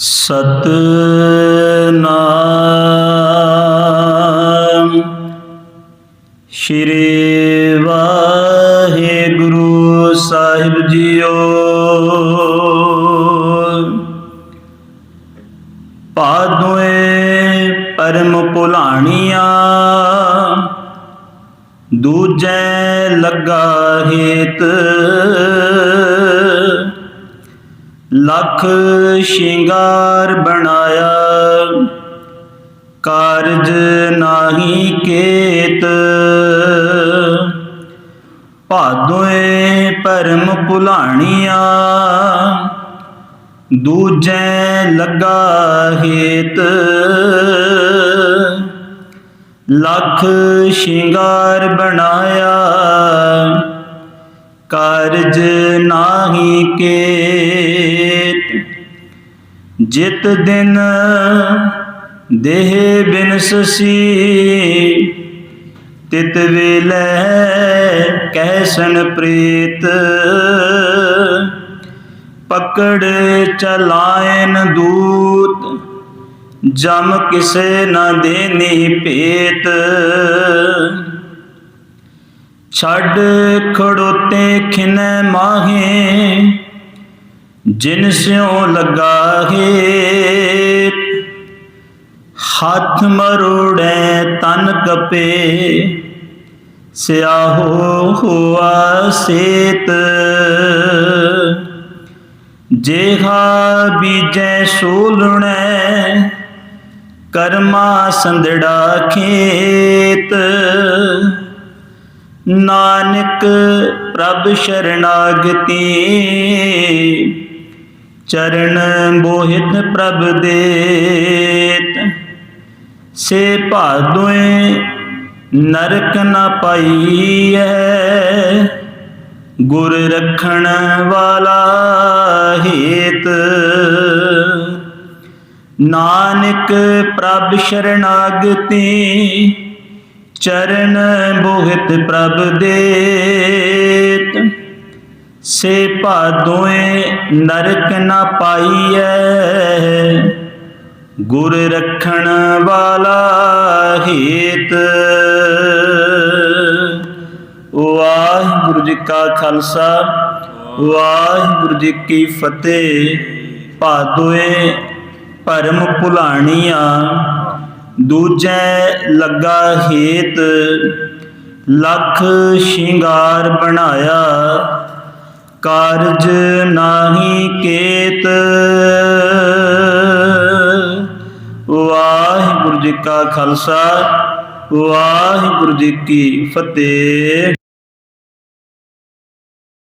ਸਤਨਾਮ। ਸ਼੍ਰੀ ਵਾਹਿਗੁਰੂ ਸਾਹਿਬ ਜੀਓ। ਪਾਦੋਏ ਪਰਮ ਭੁਲਾਣੀਆਂ। ਦੂਜੈ ਲੱਗਾ ਹੇਤ। ਲੱਖ ਸ਼ਿੰਗਾਰ ਬਣਾਇਆ। ਕਾਰਜ ਨਾਹੀ ਕੇਤ। ਭਾਦੋਏ ਪਰਮ ਭੁਲਾਣੀਆਂ। ਦੂਜੈ ਲੱਗਾ ਹੇਤ। ਲੱਖ ਸ਼ਿੰਗਾਰ ਬਣਾਇਆ। ਕਾਰਜ ਨਾਹੀ ਕੇ ਜਿਤ ਦਿਨ ਦੇਹ ਬਿਨਸਸੀ ਤਿਤ ਵੇਲੇ ਕੈਸਨ ਪ੍ਰੀਤ, ਪਕੜ ਚਲਾਇਨ ਦੂਤ, ਜਮ ਕਿਸੇ ਨਾ ਦੇਨੀ ਭੇਤ। ਛੱਡ ਖੜੋਤੇ ਖਿਨੈ ਮਾਹੇ ਜਿਨ ਸਿਉ ਲੱਗਾ ਹੈ ਹੱਥ ਮਰੋੜੈ ਤਨ ਕਪੇ, ਸਿਆਹੋ ਹੋਆ ਸੇਤ। ਜੇਹਾ ਬੀਜੈ ਸੋਲਣੈ, ਕਰਮਾ ਸੰਦੜਾ ਖੇਤ। ਨਾਨਕ ਪ੍ਰਭ ਸ਼ਰਨਾਗਤੀ ਚਰਨ ਮੋਹਿਤ ਪ੍ਰਭ ਦੇਤ। ਸੇ ਭਾਦੋਏ ਨਰਕ ਨ ਪਾਈਐ। ਗੁਰ ਰਖਣ ਵਾਲਾ ਹੇਤ। ਨਾਨਕ ਪ੍ਰਭ ਸ਼ਰਨਾਗਤੀ ਚਰਨ ਬੋਹਿਤ ਪ੍ਰਭ ਦੇਤ। ਸੇ ਭਾਦੋਏ ਨਰਕ ਨ ਪਾਈਐ। ਗੁਰ ਰੱਖਣ ਵਾਲਾ ਹੇਤ। ਵਾਹਿਗੁਰੂ ਜੀ ਕਾ ਖਾਲਸਾ, ਵਾਹਿਗੁਰੂ ਜੀ ਕੀ ਫਤਿਹ। ਭਾਦੋਏ ਭਰਮ ਭੁਲਾਣੀਆਂ, ਦੂਜੈ ਲੱਗਾ ਹੇਤ। ਲੱਖ ਸ਼ਿੰਗਾਰ ਬਣਾਇਆ ਕਾਰਜ ਨਾਹੀ ਕੇਤ। ਵਾਹਿਗੁਰੂ ਜੀ ਕਾ ਖਾਲਸਾ ਵਾਹਿਗੁਰੂ ਜੀ ਕੀ ਫਤਿਹ।